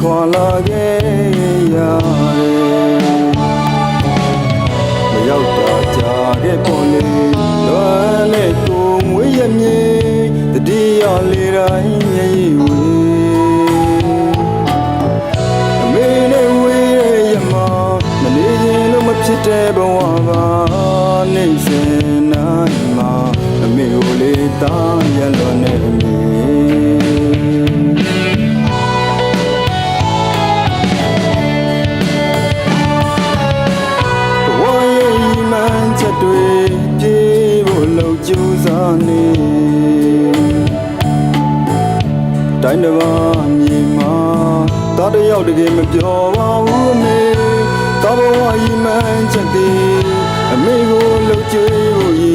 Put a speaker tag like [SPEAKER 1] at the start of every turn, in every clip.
[SPEAKER 1] ခွာလာခဲ့ရတယ်မရောက်တာကြာခဲ့ပေါ်လေလွမ်းနဲ့ကိုမွေးရမြေတတိယလေးတိုင်းမျက်ရည်ဝေအမေနဲ့ဝေးရဲ့ရမမနေရင်လို့မဖြစ်တဲ့ဘဝ စားနေတိုင်းတစ်ပါးမြေမှာတားတစ်ယောက်တကယ်မပြောပါဘူးအမေတာဘဝဤမှန်ချက်တွေအမေကိုလှုပ်ကြွေးဖို့ဤ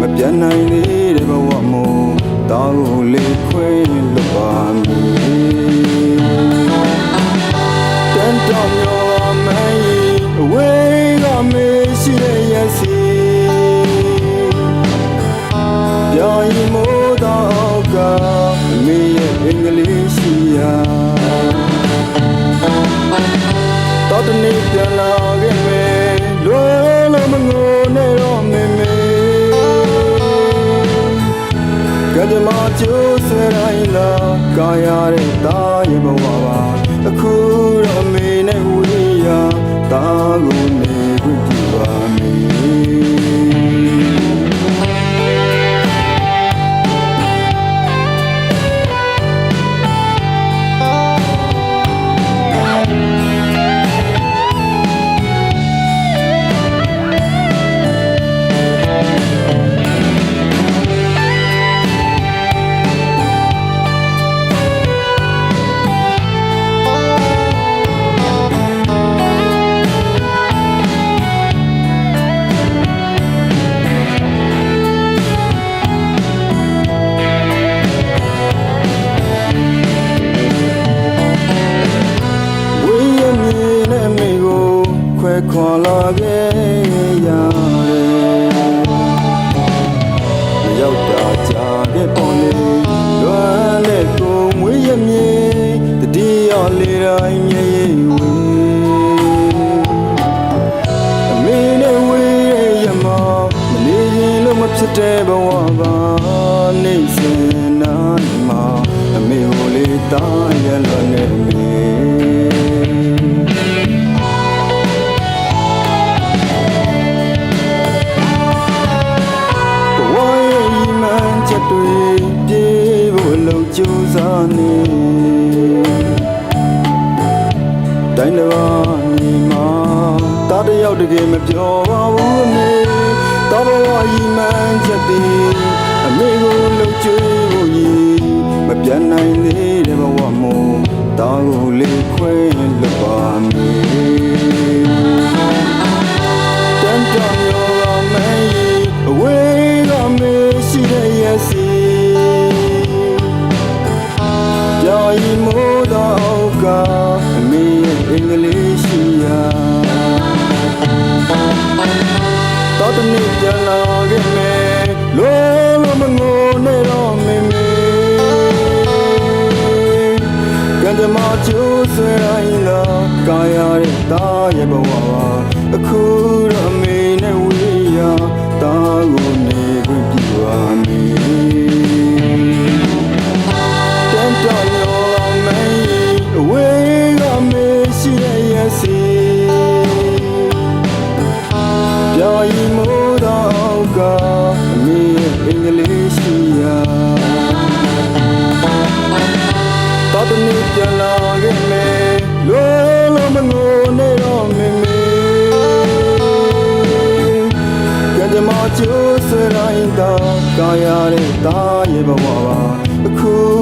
[SPEAKER 1] မပြတ်နိုင်သေးတဲ့ဘဝမို့တာကိုလေးခွဲလွတ်ပါမည်တန်တောင်ရောမန်းကြီးအဝေးကမေးရှိတဲ့ရစီ ကြမကျိုးဆွဲတိုင်းလာကာရတဲ့သားရဲ့ဘဝပါအခုတော့ ခွဲခွာလာခဲ့ရတယ်မရောက်တာကြာခဲ့ပေါ်လေလွမ်းတဲ့ကိုဝေးရမြေတတိယလေးတိုင်းမြေဝေးအမေနဲ့ဝေးရဲ့ရမမနေရင်လို့မဖြစ်တဲ့ဘဝပါနေစဉ်နာမှာအမေကိုလေးတားရလွန်နေ တိုင်းတစ်ပါးမြေမှာတားတစ်ယောက်တကယ်မပြောပါဘူးအမေတော်ဘဝဤမှန်ချက်တွေအမေကိုလုံကြွေး ကြမ္မာကျိုးဆွဲတိုင်းလာကာရတဲ့သားရဲ့ဘဝပါအခုတော့အမေနဲ့ဝေးရာသားကို တော်တနေ့ပြန်လာခဲ့မယ်လွယ်လို့မငိုနဲ့တော့မေမေကံကြမ္မာကျိုးဆွဲတိုင်းသာကာရတဲ့သားရဲ့ဘဝပါအခုတော့အမေ